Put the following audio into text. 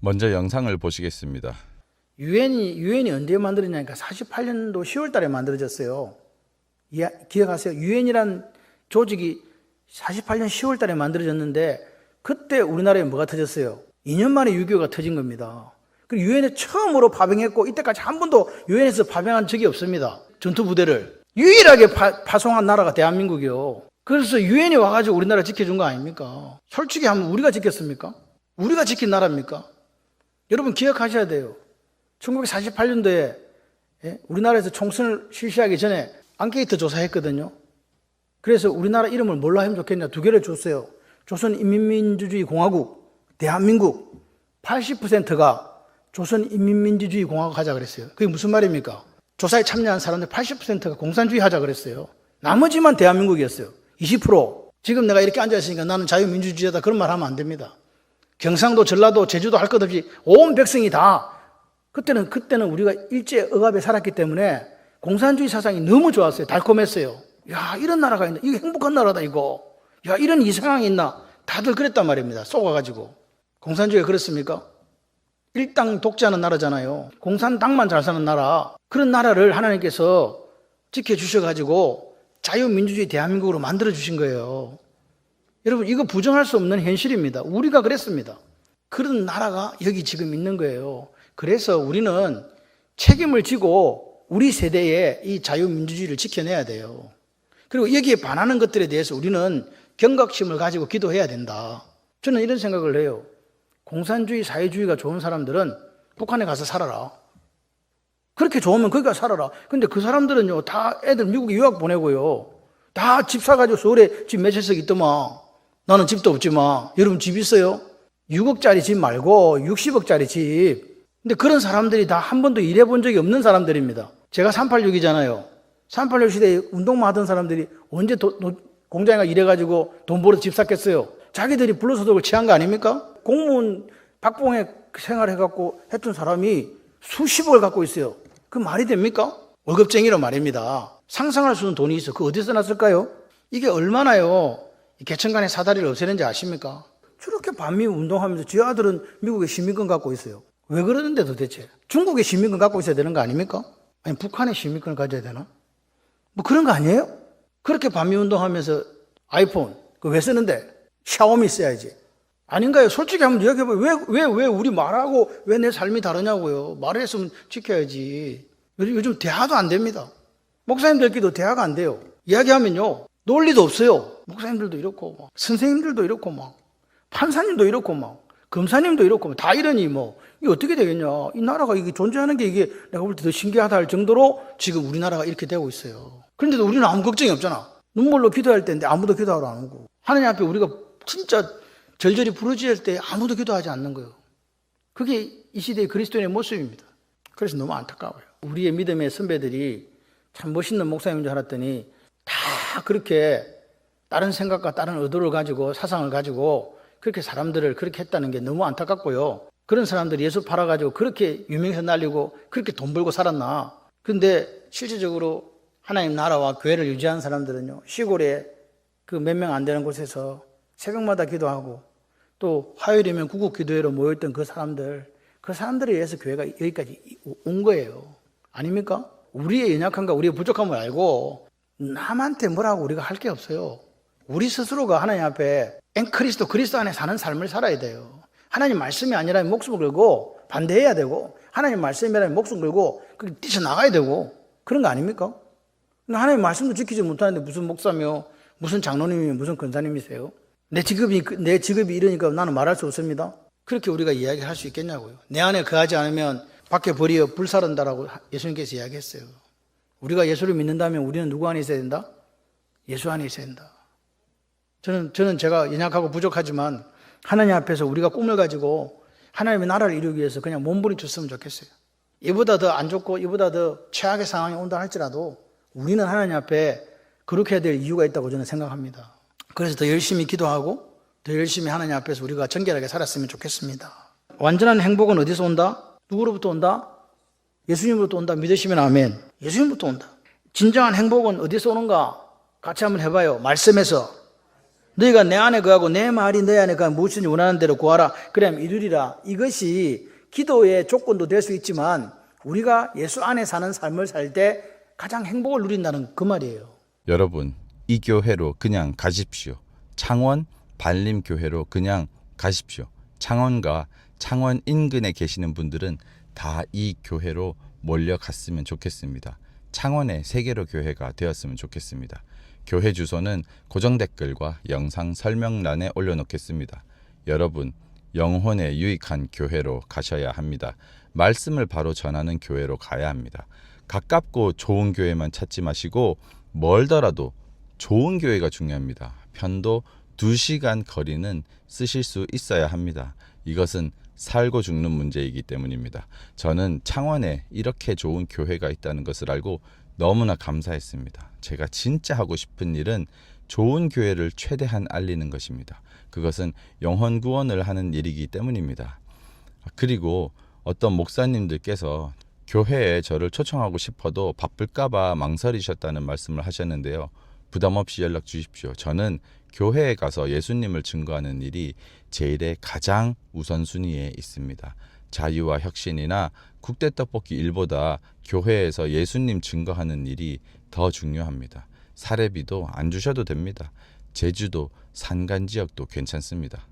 먼저 영상을 보시겠습니다. 유엔이 유엔이 언제 만들어졌냐니까 48년도 10월 달에 만들어졌어요. 기억하세요? 유엔이란 조직이 48년 10월 달에 만들어졌는데 그때 우리나라에 뭐가 터졌어요? 2년 만에 6.25가 터진 겁니다. 그 유엔에 처음으로 파병했고 이때까지 한 번도 유엔에서 파병한 적이 없습니다. 전투 부대를 유일하게 파, 파송한 나라가 대한민국이요. 그래서 유엔이 와가지고 우리나라 지켜준 거 아닙니까? 솔직히 하면 우리가 지켰습니까? 우리가 지킨 나라입니까? 여러분 기억하셔야 돼요. 1948년도에 예, 우리나라에서 총선을 실시하기 전에 앙케이트 조사했거든요. 그래서 우리나라 이름을 뭘로 하면 좋겠냐 두 개를 줬어요. 조선인민민주주의 공화국, 대한민국 80%가 조선인민민주주의 공화국 하자 그랬어요. 그게 무슨 말입니까? 조사에 참여한 사람들 80%가 공산주의 하자 그랬어요. 나머지만 대한민국이었어요. 20% 지금 내가 이렇게 앉아 있으니까 나는 자유민주주의다 그런 말 하면 안 됩니다. 경상도, 전라도, 제주도 할 것 없이 온 백성이 다 그때는 그때는 우리가 일제 억압에 살았기 때문에 공산주의 사상이 너무 좋았어요. 달콤했어요. 야 이런 나라가 있나? 이거 행복한 나라다 이거. 야 이런 이 상황이 있나? 다들 그랬단 말입니다. 속아가지고 공산주의가 그렇습니까? 일당 독재하는 나라잖아요. 공산당만 잘 사는 나라. 그런 나라를 하나님께서 지켜주셔가지고 자유민주주의 대한민국으로 만들어주신 거예요. 여러분, 이거 부정할 수 없는 현실입니다. 우리가 그랬습니다. 그런 나라가 여기 지금 있는 거예요. 그래서 우리는 책임을 지고 우리 세대에 이 자유민주주의를 지켜내야 돼요. 그리고 여기에 반하는 것들에 대해서 우리는 경각심을 가지고 기도해야 된다. 저는 이런 생각을 해요. 공산주의, 사회주의가 좋은 사람들은 북한에 가서 살아라. 그렇게 좋으면 거기 가서 살아라. 근데 그 사람들은요, 다 애들 미국에 유학 보내고요. 다 집 사가지고 서울에 집 몇채 석 있더만. 나는 집도 없지만. 여러분 집 있어요? 6억짜리 집 말고 60억짜리 집. 근데 그런 사람들이 다 한 번도 일해본 적이 없는 사람들입니다. 제가 386이잖아요. 386 시대에 운동만 하던 사람들이 언제 도- 노- 공장에 가 일해가지고 돈 벌어서 집 샀겠어요? 자기들이 불로소득을 취한 거 아닙니까? 공무원 박봉에 생활해갖고 했던 사람이 수십억을 갖고 있어요. 그 말이 됩니까? 월급쟁이로 말입니다. 상상할 수 있는 돈이 있어. 그 어디서 났을까요? 이게 얼마나요? 이 개천간의 사다리를 없애는지 아십니까? 저렇게 반미 운동하면서 지 아들은 미국의 시민권 갖고 있어요. 왜 그러는데 도대체? 중국의 시민권 갖고 있어야 되는 거 아닙니까? 아니, 북한의 시민권을 가져야 되나? 뭐 그런 거 아니에요? 그렇게 반미 운동하면서 아이폰, 그왜 쓰는데? 샤오미 써야지. 아닌가요? 솔직히 한번 이야기해봐요. 왜, 왜, 왜 우리 말하고 왜 내 삶이 다르냐고요. 말을 했으면 지켜야지. 요즘 대화도 안 됩니다. 목사님들끼리도 대화가 안 돼요. 이야기하면요. 논리도 없어요. 목사님들도 이렇고, 막, 선생님들도 이렇고, 막, 판사님도 이렇고, 막, 검사님도 이렇고, 막, 다 이러니 뭐, 이게 어떻게 되겠냐. 이 나라가 이게 존재하는 게 이게 내가 볼 때 더 신기하다 할 정도로 지금 우리나라가 이렇게 되고 있어요. 그런데도 우리는 아무 걱정이 없잖아. 눈물로 기도할 때인데 아무도 기도하러 안 오고. 하나님 앞에 우리가 진짜 절절히 부르짖을 때 아무도 기도하지 않는 거예요. 그게 이 시대의 그리스도인의 모습입니다. 그래서 너무 안타까워요. 우리의 믿음의 선배들이 참 멋있는 목사님인 줄 알았더니 다 그렇게 다른 생각과 다른 의도를 가지고 사상을 가지고 그렇게 사람들을 그렇게 했다는 게 너무 안타깝고요. 그런 사람들이 예수 팔아가지고 그렇게 유명해서 날리고 그렇게 돈 벌고 살았나. 근데 실질적으로 하나님 나라와 교회를 유지한 사람들은요, 시골에 그 몇 명 안 되는 곳에서 새벽마다 기도하고 또 화요일이면 구국 기도회로 모였던 그 사람들, 그 사람들에 의해서 교회가 여기까지 온 거예요. 아닙니까? 우리의 연약함과 우리의 부족함을 알고 남한테 뭐라고 우리가 할 게 없어요. 우리 스스로가 하나님 앞에 앵크리스도 그리스도 안에 사는 삶을 살아야 돼요. 하나님 말씀이 아니라면 목숨을 걸고 반대해야 되고 하나님 말씀이라면 목숨 걸고 그 뛰쳐나가야 되고 그런 거 아닙니까? 하나님 말씀도 지키지 못하는데 무슨 목사며 무슨 장로님이며 무슨 권사님이세요? 내 직업이 그- 내 직업이 이러니까 나는 말할 수 없습니다. 그렇게 우리가 이야기할 수 있겠냐고요. 내 안에 거하지 않으면 밖에 버리어 불사른다라고 예수님께서 이야기했어요. 우리가 예수를 믿는다면 우리는 누구 안에 있어야 된다? 예수 안에 있어야 된다. 저는 저는 제가 연약하고 부족하지만 하나님 앞에서 우리가 꿈을 가지고 하나님의 나라를 이루기 위해서 그냥 몸부림쳤으면 좋겠어요. 이보다 더 안 좋고 이보다 더 최악의 상황이 온다 할지라도 우리는 하나님 앞에 그렇게 해야 될 이유가 있다고 저는 생각합니다. 그래서 더 열심히 기도하고 더 열심히 하나님 앞에서 우리가 정결하게 살았으면 좋겠습니다. 완전한 행복은 어디서 온다? 누구로부터 온다? 예수님으로부터 온다. 믿으시면 아멘. 예수님부터 온다. 진정한 행복은 어디서 오는가? 같이 한번 해봐요. 말씀에서. 너희가 내 안에 거하고 내 말이 너희 안에 거하 무엇인지 원하는 대로 구하라. 그러면 이루리라. 이것이 기도의 조건도 될 수 있지만 우리가 예수 안에 사는 삶을 살 때 가장 행복을 누린다는 그 말이에요. 여러분, 이 교회로 그냥 가십시오. 창원 반림 교회로 그냥 가십시오. 창원과 창원 인근에 계시는 분들은 다 이 교회로 몰려갔으면 좋겠습니다. 창원의 세계로 교회가 되었으면 좋겠습니다. 교회 주소는 고정 댓글과 영상 설명란에 올려놓겠습니다. 여러분, 영혼에 유익한 교회로 가셔야 합니다. 말씀을 바로 전하는 교회로 가야 합니다. 가깝고 좋은 교회만 찾지 마시고 멀더라도 좋은 교회가 중요합니다. 편도 2시간 거리는 쓰실 수 있어야 합니다. 이것은 살고 죽는 문제이기 때문입니다. 저는 창원에 이렇게 좋은 교회가 있다는 것을 알고 너무나 감사했습니다. 제가 진짜 하고 싶은 일은 좋은 교회를 최대한 알리는 것입니다. 그것은 영혼 구원을 하는 일이기 때문입니다. 그리고 어떤 목사님들께서 교회에 저를 초청하고 싶어도 바쁠까봐 망설이셨다는 말씀을 하셨는데요. 부담 없이 연락 주십시오. 저는 교회에 가서 예수님을 증거하는 일이 제 일의 가장 우선순위에 있습니다. 자유와 혁신이나 국대 떡볶이 일보다 교회에서 예수님 증거하는 일이 더 중요합니다. 사례비도 안 주셔도 됩니다. 제주도 산간 지역도 괜찮습니다.